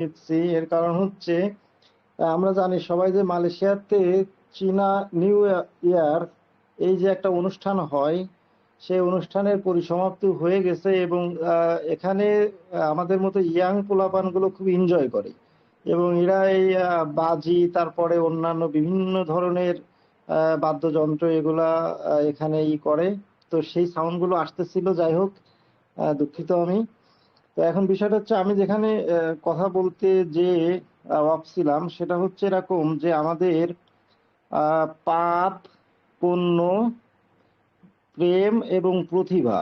নিচ্ছি এর কারণ হচ্ছে, আমরা জানি সবাই যে মালয়েশিয়াতে চীনা নিউ ইয়ার এই যে একটা অনুষ্ঠান হয়, সেই অনুষ্ঠানের পরিসমাপ্তি হয়ে গেছে এবং এখানে আমাদের মতো ইয়াং পোলাপানগুলো খুব এনজয় করে। এবং এরা এই বাজি, তারপরে অন্যান্য বিভিন্ন ধরনের বাদ্যযন্ত্র এগুলা এখানে ই করে। তো সেই সাউন্ডগুলো আসতেছিল, যাই হোক দুঃখিত আমি। তো এখন বিষয়টা হচ্ছে আমি যেখানে কথা বলতে যে ভাবছিলাম সেটা হচ্ছে এরকম যে আমাদের পাপ, পণ্য, প্রেম এবং প্রতিভা,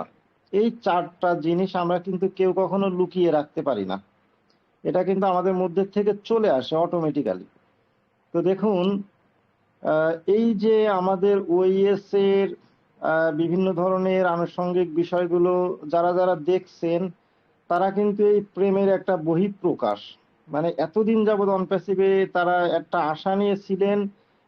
এই চারটা জিনিস আমরা কিন্তু কেউ কখনো লুকিয়ে রাখতে পারি না। এটা কিন্তু আমাদের মধ্যে থেকে চলে আসে অটোমেটিক্যালি তো দেখুন এই যে আমাদের ওইএস এর বিভিন্ন ধরনের আনুষঙ্গিক বিষয়গুলো যারা যারা দেখছেন তারা কিন্তু এই প্রেমের একটা বহিঃপ্রকাশ। মানে এতদিন যাবৎ অনপ্যাসিভে তারা একটা আশা নিয়ে ছিলেন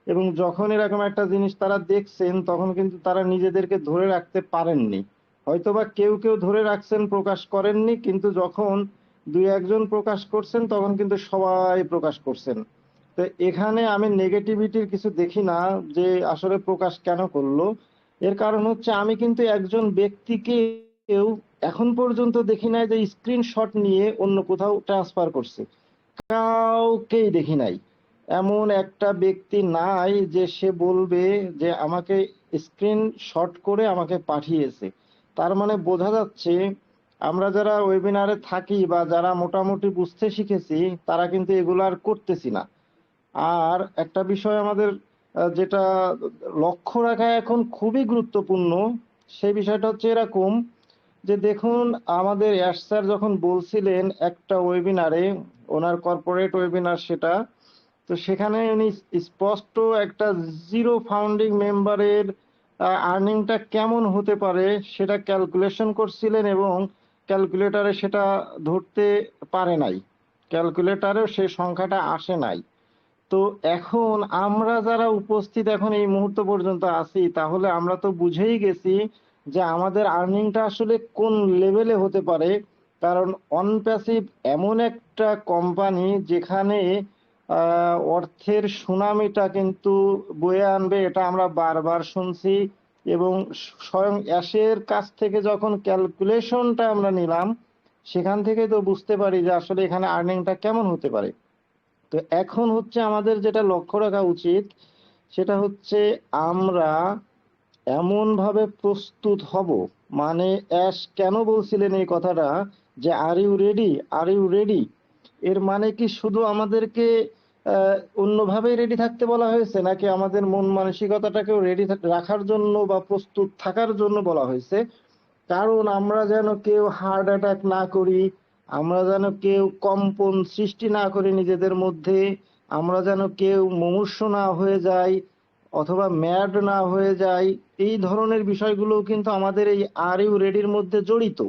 এবং যখন এরকম একটা জিনিস তারা দেখছেন, তখন কিন্তু তারা নিজেদেরকে ধরে রাখতে পারেননি। হয়তোবা কেউ কেউ ধরে রাখছেন, প্রকাশ করেননি, কিন্তু যখন দুই একজন প্রকাশ করছেন, তখন কিন্তু সবাই প্রকাশ করছেন। তো এখানে আমি নেগেটিভিটির কিছু দেখি না যে আসলে প্রকাশ কেন করল। এর কারণ হচ্ছে আমি কিন্তু একজন ব্যক্তিকে কেউ এখন পর্যন্ত দেখি নাই যে স্ক্রিনশট নিয়ে অন্য কোথাও ট্রান্সফার করছে। কাউকেই দেখি নাই। এমন একটা ব্যক্তি নাই যে সে বলবে যে আমাকে স্ক্রিনশট করে আমাকে পাঠিয়েছে। তার মানে বোঝা যাচ্ছে আমরা যারা ওয়েবিনারে থাকি বা যারা মোটামুটি বুঝতে শিখেছি, তারা কিন্তু এগুলো আর করতেছি না। আর একটা বিষয় আমাদের যেটা লক্ষ্য রাখা এখন খুবই গুরুত্বপূর্ণ সেই বিষয়টা হচ্ছে এরকম যে দেখুন, আমাদের ইয়াস স্যার যখন বলছিলেন একটা ওয়েবিনারে, ওনার কর্পোরেট ওয়েবিনার সেটা, তো সেখানে উনি স্পষ্ট একটা জিরো ফাউন্ডিং মেম্বারের আর্নিংটা কেমন হতে পারে সেটা ক্যালকুলেশন করছিলেন এবং ক্যালকুলেটরে সেটা ধরতে পারে নাই। ক্যালকুলেটরেও সেই সংখ্যাটা আসে নাই। তো এখন আমরা যারা উপস্থিত এখন এই মুহূর্ত পর্যন্ত আছি, তাহলে আমরা তো বুঝেই গেছি যে আমাদের আর্নিংটা আসলে কোন লেভেলে হতে পারে? কারণ অনপ্যাসিভ এমন একটা কোম্পানি যেখানে অর্থের সুনামিটা কিন্তু বয়ে আনবে, এটা আমরা বারবার শুনছি এবং স্বয়ং অ্যাশের কাছ থেকে যখন ক্যালকুলেশনটা আমরা নিলাম, সেখান থেকে তো বুঝতে পারি যে আসলে এখানে আর্নিংটা কেমন হতে পারে। তো এখন হচ্ছে আমাদের যেটা লক্ষ্য রাখা উচিত, সেটা হচ্ছে আমরা এমন ভাবে প্রস্তুত হব? মানে অ্যাশ কেন বলছিলেন এই কথাটা যে are you ready are you ready এর মানে কি শুধু আমাদেরকে অন্যভাবেই রেডি থাকতে বলা হয়েছে, নাকি আমাদের মন মানসিকতাটাকেও রেডি রাখার জন্য বা প্রস্তুত থাকার জন্য বলা হয়েছে? কারণ আমরা যেন কেউ হার্ট অ্যাটাক না করি, আমরা যেন কেউ কম্পন সৃষ্টি না করি নিজেদের মধ্যে, আমরা যেন কেউ মুমূর্ষ না হয়ে যাই অথবা ম্যাড না হয়ে যাই এই ধরনের বিষয়গুলো কিন্তু আমাদের এই আর ইউ রেডির মধ্যে জড়িত।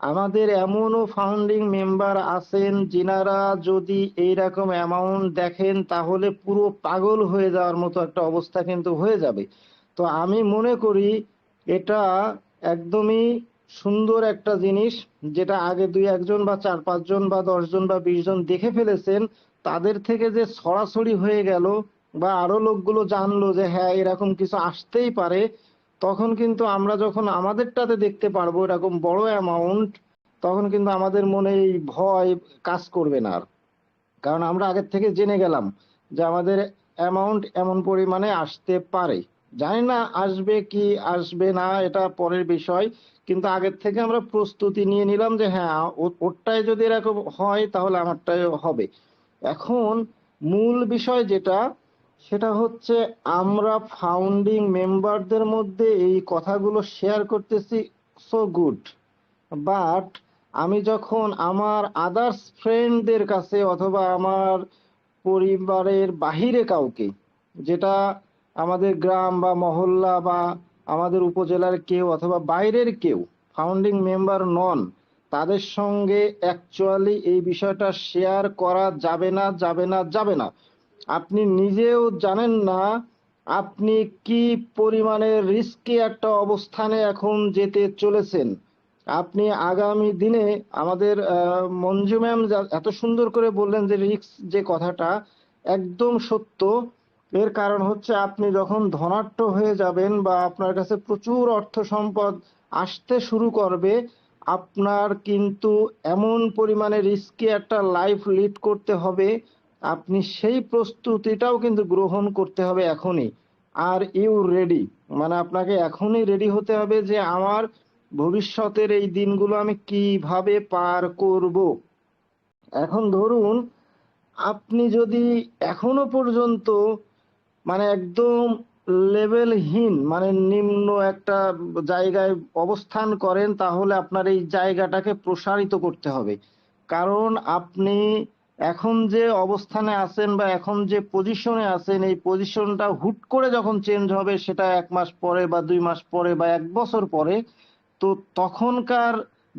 আমাদের এমনও ফাউন্ডিং মেম্বার আছেন যিনারা যদি এইরকম অ্যামাউন্ট দেখেন, তাহলে পুরো পাগল হয়ে যাওয়ার মতো একটা অবস্থা কিন্তু হয়ে যাবে। তো আমি মনে করি এটা একদমই সুন্দর একটা জিনিস, যেটা আগে দুই একজন বা চার পাঁচজন বা দশজন বা বিশ জন দেখে ফেলেছেন, তাদের থেকে যে সরাসরি হয়ে গেল বা আরও লোকগুলো জানলো যে হ্যাঁ এরকম কিছু আসতেই পারে, তখন কিন্তু আমরা যখন আমাদেরটাতে দেখতে পারব এরকম বড় অ্যামাউন্ট তখন কিন্তু আমাদের মনে এই ভয় কাজ করবে না আর। কারণ আমরা আগের থেকে জেনে গেলাম যে আমাদের অ্যামাউন্ট এমন পরিমাণে আসতে পারে। জানি না আসবে কি আসবে না, এটা পরের বিষয়। কিন্তু আগের থেকে আমরা প্রস্তুতি নিয়ে নিলাম যে হ্যাঁ ও- ওরটায় যদি এরকম হয় তাহলে আমারটাই হবে। এখন মূল বিষয় যেটা সেটা হচ্ছে আমরা ফাউন্ডিং মেম্বারদের মধ্যে এই কথাগুলো শেয়ার করতেছি সো গুড বাট আমি যখন আমার আদার্স ফ্রেন্ডদের কাছে অথবা আমার পরিবারের বাহিরে কাউকে, যেটা আমাদের গ্রাম বা মহল্লা বা আমাদের উপজেলার কেউ অথবা বাইরের কেউ ফাউন্ডিং মেম্বার নন, তাদের সঙ্গে অ্যাকচুয়ালি এই বিষয়টা শেয়ার করা যাবে না যাবে না যাবে না। আপনি নিজেও জানেন না আপনি কি পরিমাণে রিস্কি একটা অবস্থানে এখন যেতে চলেছেন। আপনি আগামী দিনে আমাদের মঞ্জু ম্যাম এত সুন্দর করে বললেন যে রিস্ক যে কথাটা একদম সত্য। এর কারণ হচ্ছে আপনি যখন ধনাঢ্য হয়ে যাবেন বা আপনার কাছে প্রচুর অর্থ সম্পদ আসতে শুরু করবে, আপনার কিন্তু এমন পরিমাণে রিস্কি একটা লাইফ লিড করতে হবে আপনি সেই প্রস্তুতিটাও কিন্তু গ্রহণ করতে হবে এখনই। Are you ready? মানে আপনাকে এখনই রেডি হতে হবে যে আমার ভবিষ্যতের এই দিনগুলো আমি কীভাবে পার করব। এখন ধরুন, আপনি যদি এখনও পর্যন্ত মানে একদম লেভেলহীন মানে নিম্ন একটা জায়গায় অবস্থান করেন, তাহলে আপনার এই জায়গাটাকে প্রসারিত করতে হবে। কারণ আপনি এখন যে অবস্থানে আছেন বা এখন যে পজিশনে আছেন, এই পজিশনটা হুট করে যখন চেঞ্জ হবে, সেটা এক মাস পরে বা দুই মাস পরে বা এক বছর পরে, তো তখনকার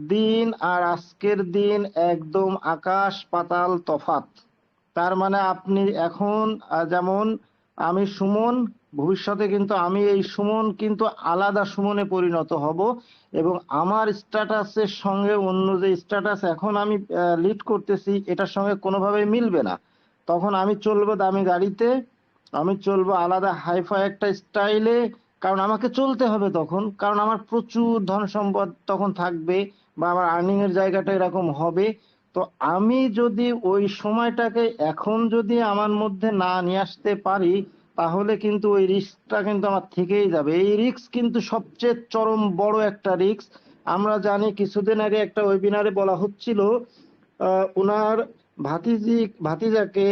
দিন আর আজকের দিন একদম আকাশ পাতাল তফাত তার মানে আপনি এখন যেমন আমি সুমন ভবিষ্যতে কিন্তু আমি এই সুমন কিন্তু আলাদা সুমনে পরিণত হব এবং আমার স্ট্যাটাসের সঙ্গে অন্য যে স্ট্যাটাস এখন আমি লিড করতেছি, এটার সঙ্গে কোনোভাবেই মিলবে না। তখন আমি চলবো দামি গাড়িতে, আমি চলবো আলাদা হাইফাই একটা স্টাইলে, কারণ আমাকে চলতে হবে তখন, কারণ আমার প্রচুর ধন সম্পদ তখন থাকবে বা আমার আর্নিং এর জায়গাটা এরকম হবে। তো আমি যদি ওই সময়টাকে এখন যদি আমার মধ্যে না নিয়ে আসতে পারি তাহলে কিন্তু ওই রিস্কটা কিন্তু আমার থেকেই যাবে। এই রিস্ক কিন্তু সবচেয়ে চরম বড় একটা রিস্ক আমরা জানি কিছুদিন আগে একটা ওয়েবিনারে বলা হচ্ছিল ওনার ভাতিজি, ভাতিজাকে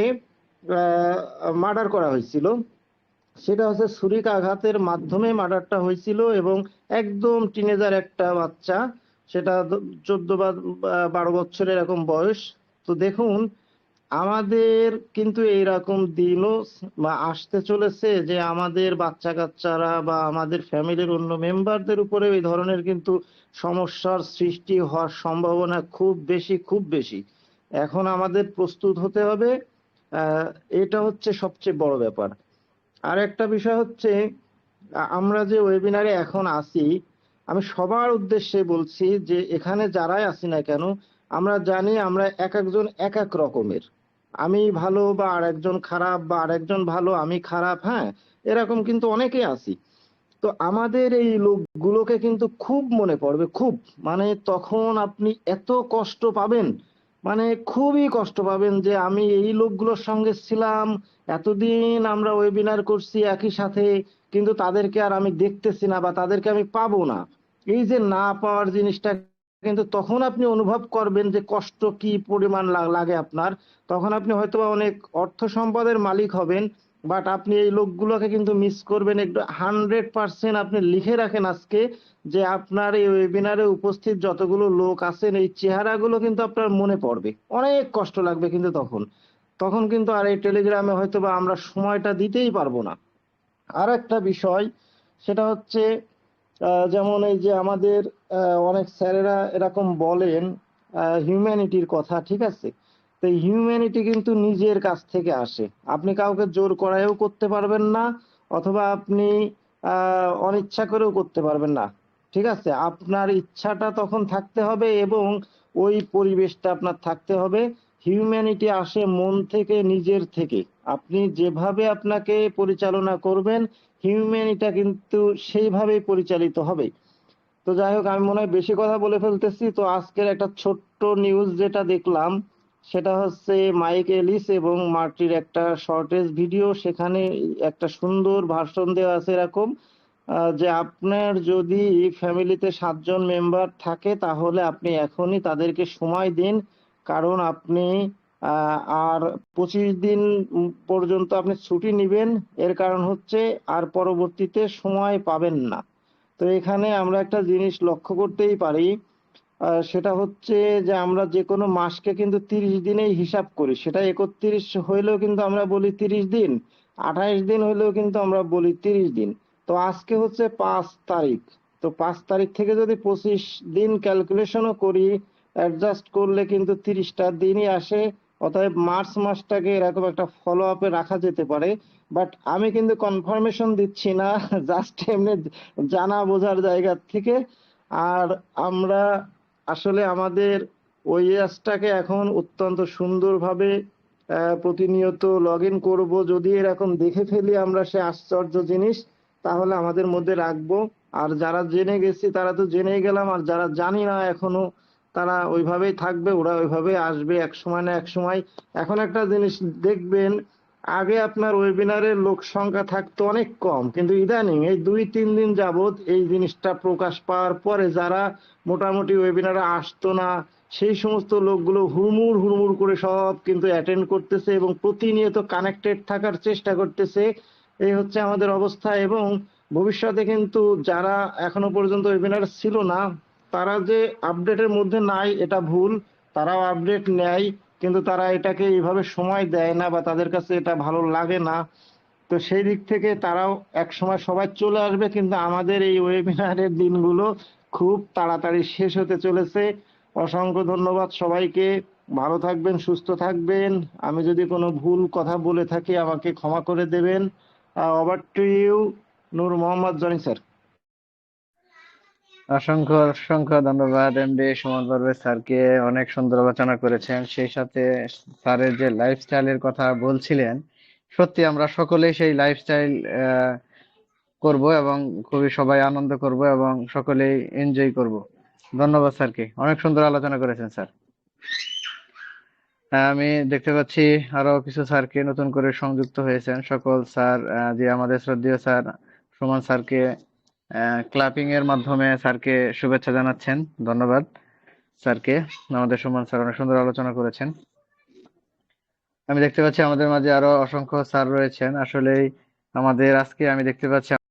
মার্ডার করা হয়েছিল। সেটা হচ্ছে সুরিক আঘাতের মাধ্যমে মার্ডারটা হয়েছিল এবং একদম টিনেজার একটা বাচ্চা, সেটা চোদ্দ বা বারো বছরের এরকম বয়স। তো দেখুন আমাদের কিন্তু এইরকম দিনও আসতে চলেছে যে আমাদের বাচ্চা কাচ্চারা বা আমাদের ফ্যামিলির অন্য মেম্বারদের উপরে এই ধরনের কিন্তু সমস্যার সৃষ্টি হওয়ার সম্ভাবনা খুব বেশি খুব বেশি। এখন আমাদের প্রস্তুত হতে হবে এটা হচ্ছে সবচেয়ে বড় ব্যাপার। আর একটা বিষয় হচ্ছে, আমরা যে ওয়েবিনারে এখন আছি, আমি সবার উদ্দেশ্যে বলছি যে এখানে যারাই আছি না কেন, আমরা জানি আমরা এক একজন এক এক রকমের। আমি ভালো বা আরেকজন খারাপ বা আরেকজন ভালো, আমি খারাপ হ্যাঁ? এরকম কিন্তু অনেকে আছি। তো আমাদের এই লোকগুলোকে কিন্তু খুব মনে পড়বে, খুব। মানে তখন আপনি এত কষ্ট পাবেন মানে খুবই কষ্ট পাবেন যে আমি এই লোকগুলোর সঙ্গে ছিলাম, এতদিন আমরা ওয়েবিনার করছি একই সাথে, কিন্তু তাদেরকে আর আমি দেখতেছি না বা তাদেরকে আমি পাবো না। এই যে না পাওয়ার জিনিসটা কিন্তু তখন আপনি অনুভব করবেন যে কষ্ট কি পরিমাণ লাগে আপনার। তখন আপনি হয়তো অনেক অর্থ সম্পদের মালিক হবেন বাট আপনি এই লোকগুলোকে কিন্তু মিস করবেন। একটু হান্ড্রেড পার্সেন্ট আপনি লিখে রাখেন আজকে যে আপনার এই ওয়েবিনারে উপস্থিত যতগুলো লোক আছেন, এই চেহারাগুলো কিন্তু আপনার মনে পড়বে। অনেক কষ্ট লাগবে কিন্তু তখন। তখন কিন্তু আর এই টেলিগ্রামে হয়তো বা আমরা সময়টা দিতেই পারব না। আর একটা বিষয়, সেটা হচ্ছে যেমন এই যে আমাদের অনেক স্যারেরা এরকম বলেন হিউম্যানিটির কথা, ঠিক আছে? তো হিউম্যানিটি কিন্তু নিজের কাছ থেকে আসে। আপনি কাউকে জোর করায়ও করতে পারবেন না, অথবা আপনি অনিচ্ছা করেও করতে পারবেন না, ঠিক আছে? আপনার ইচ্ছাটা তখন থাকতে হবে এবং ওই পরিবেশটা আপনার থাকতে হবে। হিউম্যানিটি আসে মন থেকে, নিজের থেকে। আপনি যেভাবে আপনাকে পরিচালনা করবেন হিউম্যানিটা কিন্তু সেইভাবেই পরিচালিত হবে। তো যাই হোক, আমি মনে হয় বেশি কথা বলে ফেলতেছি। তো আজকের একটা ছোট্ট নিউজ যেটা দেখলাম, সেটা হচ্ছে মাইক এলিস এবং মার্টির একটা শর্টেজ ভিডিও সেখানে একটা সুন্দর ভাষণ দেওয়া আছে এরকম যে আপনার যদি ফ্যামিলিতে সাতজন মেম্বার থাকে, তাহলে আপনি এখনই তাদেরকে সময় দিন। কারণ আপনি আর পঁচিশ দিন পর্যন্ত আপনি ছুটি নিবেন। এর কারণ হচ্ছে আর পরবর্তীতে সময় পাবেন না। তো এখানে আমরা একটা জিনিস লক্ষ্য করতেই পারি। সেটা হচ্ছে যে আমরা যে কোনো মাসকে কিন্তু তিরিশ দিনেই হিসাব করি। সেটা একত্রিশ হইলেও কিন্তু আমরা বলি তিরিশ দিন, আঠাইশ দিন হইলেও কিন্তু আমরা বলি তিরিশ দিন। তো আজকে হচ্ছে পাঁচ তারিখ। তো পাঁচ তারিখ থেকে যদি পঁচিশ দিন ক্যালকুলেশনও করি অ্যাডজাস্ট করলে কিন্তু তিরিশটা দিনই আসে। অতএব মার্চ মাসটাকে এরকম একটা ফলো আপে রাখা যেতে পারে। বাট আমি কিন্তু কনফার্মেশন দিচ্ছি না জাস্ট এমনি জানা বোঝার জায়গা থেকে। আর আমরা আসলে আমাদের ওই ওএসটাকে এখন অত্যন্ত সুন্দরভাবে প্রতিনিয়ত লগ ইন করব। যদি এরকম দেখে ফেলি আমরা সে আশ্চর্য জিনিস, তাহলে আমাদের মধ্যে রাখব। আর যারা জেনে গেছি, তারা তো জেনেই গেলাম। আর যারা জানি না এখনও তারা ওইভাবেই থাকবে, ওরা ওইভাবেই আসবে এক সময় না এক সময়। এখন একটা জিনিস দেখবেন, আগে আপনার ওয়েবিনারের লোক সংখ্যা থাকতো অনেক কম, কিন্তু ইদানিং এই দুই, তিন দিন যাবত এই জিনিসটা প্রকাশ পাওয়ার পরে যারা মোটামুটি ওয়েবিনারে আসতো না, সেই সমস্ত লোকগুলো হুড়মুড় হুড়মুড় করে সব কিন্তু অ্যাটেন্ড করতেছে এবং প্রতিনিয়ত কানেক্টেড থাকার চেষ্টা করতেছে। এই হচ্ছে আমাদের অবস্থা এবং ভবিষ্যতে কিন্তু যারা এখনও পর্যন্ত ওয়েবিনার ছিল না তারা যে আপডেটের মধ্যে নাই, এটা ভুল। তারাও আপডেট নেয়, কিন্তু তারা এটাকে এইভাবে সময় দেয় না বা তাদের কাছে এটা ভালো লাগে না। তো সেই দিক থেকে তারাও এক সময় সবাই চলে আসবে, কিন্তু আমাদের এই ওয়েবিনারের দিনগুলো খুব তাড়াতাড়ি শেষ হতে চলেছে। অসংখ্য ধন্যবাদ সবাইকে। ভালো থাকবেন, সুস্থ থাকবেন। আমি যদি কোনো ভুল কথা বলে থাকি, আমাকে ক্ষমা করে দেবেন। Over to you Noor Mohammad Jony sir অসংখ্য অসংখ্য ধন্যবাদ এমডি সুমন পারভেজ স্যারকে অনেক সুন্দর আলোচনা করেছেন। সেই সাথে স্যারের যে লাইফস্টাইলের কথা বলছিলেন, সত্যি আমরা সকলেই সেই লাইফস্টাইল করব এবং খুবই সবাই আনন্দ করব এবং সকলেই এনজয় করব। ধন্যবাদ স্যারকে। অনেক সুন্দর আলোচনা করেছেন স্যার। আমি দেখতে পাচ্ছি আরও কিছু স্যারকে নতুন করে সংযুক্ত হয়েছেন। সকল স্যার যে আমাদের শ্রদ্ধেয় স্যার সুমন স্যারকে ক্লাপিং এর মাধ্যমে স্যারকে শুভেচ্ছা জানাচ্ছেন। ধন্যবাদ স্যারকে। আমাদের সম্মান স্যার অনেক সুন্দর আলোচনা করেছেন। আমি দেখতে পাচ্ছি আমাদের মাঝে আরও অসংখ্য স্যার রয়েছেন। আসলে আমাদের আজকে আমি দেখতে পাচ্ছি